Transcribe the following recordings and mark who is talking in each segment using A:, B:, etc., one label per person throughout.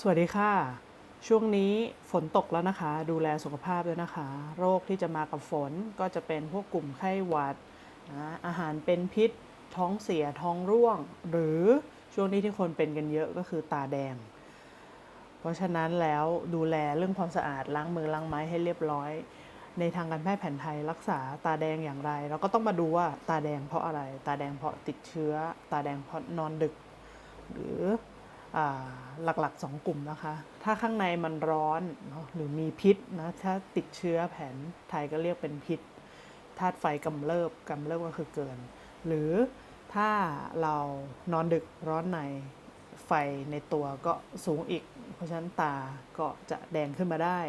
A: สวัสดีค่ะ ช่วงนี้ฝนตกแล้วนะคะ ดูแลสุขภาพด้วยนะคะ โรคที่จะมากับฝนก็จะเป็นพวกกลุ่มไข้หวัดนะอาหารเป็นพิษ ท้องเสียท้องร่วง หรือช่วงนี้ที่คนเป็นกันเยอะก็คือตาแดง เพราะฉะนั้นแล้วดูแลเรื่องความสะอาดล้างมือล้างไม้ให้เรียบร้อย ในทางการแพทย์แผนไทยรักษาตาแดงอย่างไร เราก็ต้องมาดูว่าตาแดงเพราะอะไร ตาแดงเพราะติดเชื้อ ตาแดงเพราะนอนดึก หรือ หลักๆ 2 กลุ่มนะคะ ถ้าข้างในมันร้อนเนอะหรือมีพิษนะถ้าติดเชื้อแผนไทยก็เรียกเป็นพิษธาตุไฟกำเริบกำเริบก็คือเกิน หรือถ้าเรานอนดึกร้อนในไฟในตัวก็สูงอีก เพราะฉะนั้นตาก็จะแดงขึ้นมาได้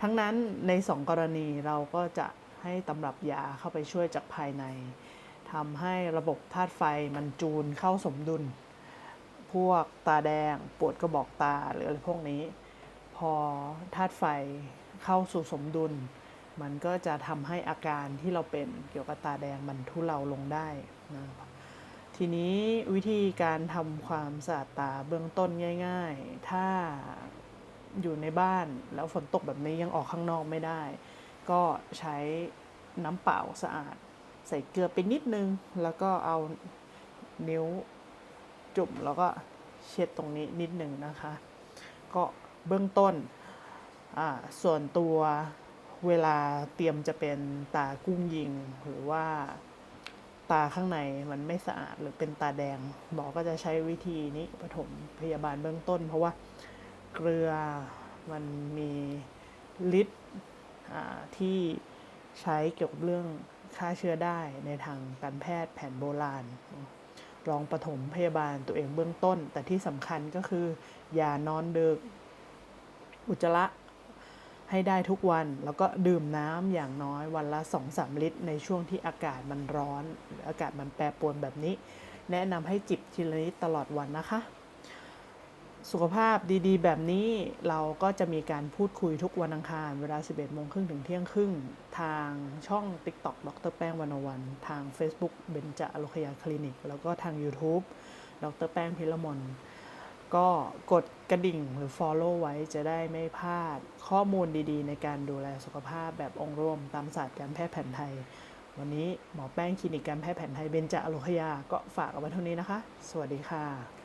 A: ทั้งนั้นใน 2 กรณีเราก็จะให้ตำรับยาเข้าไปช่วยจากภายในทำให้ระบบธาตุไฟมันจูนเข้าสมดุล พวกตาแดง ปวดกระบอกตาหรืออะไรพวกนี้ พอธาตุไฟเข้าสู่สมดุล มันก็จะทำให้อาการที่เราเป็นเกี่ยวกับตาแดงมันทุเลาลงได้นะทีนี้วิธีการทำความสะอาดตาเบื้องต้นง่าย ๆ ถ้าอยู่ในบ้านแล้วฝนตกแบบนี้ยังออกข้างนอกไม่ได้ ก็ใช้น้ำเปล่าสะอาด ใส่เกลือไปนิดนึง แล้วก็เอานิ้ว จุ่มแล้วก็เช็ดตรงนี้นิดหนึ่งนะคะ ก็เบื้องต้น ส่วนตัวเวลาเตรียมจะเป็นตากุ้งยิง หรือว่าตาข้างในมันไม่สะอาดหรือเป็นตาแดง หมอก็จะใช้วิธีนี้ปฐมพยาบาลเบื้องต้น เพราะว่าเกลือมันมีฤทธิ์ที่ใช้เกี่ยวกับเรื่องฆ่าเชื้อได้ในทางการแพทย์แผนโบราณ ลองปฐมพยาบาลตัวเองเบื้องต้น แต่ที่สำคัญก็คือ อย่านอนดึก อุจจาระให้ได้ทุกวัน แล้วก็ดื่มน้ำอย่างน้อยวันละ 2-3 ลิตร ในช่วงที่อากาศมันร้อนออากาศมันแปรปรวนแบบนี้ แนะนำให้จิบทีละนิดตลอดวันนะคะ สุขภาพดีๆ แบบนี้เราก็จะมีการพูดคุยทุกวันอังคาร เวลา 11โมงครึ่งถึงเที่ยงครึ่ง ทางช่อง TikTok ดรแป้งวันวัน ทาง Facebook เบญจอโลคยาคลินิก แล้วก็ทาง YouTube ดรแป้งพิรมนก็กดกระดิ่งหรือ Follow ไว้จะได้ไม่พลาดข้อมูลดีๆ ในการดูแลสุขภาพแบบองค์รวมตามศาสตร์การแพทย์แผนไทย วันนี้หมอแป้งคลินิกการแพทย์แผนไทยเบญจอโลคยาก็ฝากเอาไว้เท่านี้นะคะ สวัสดีค่ะ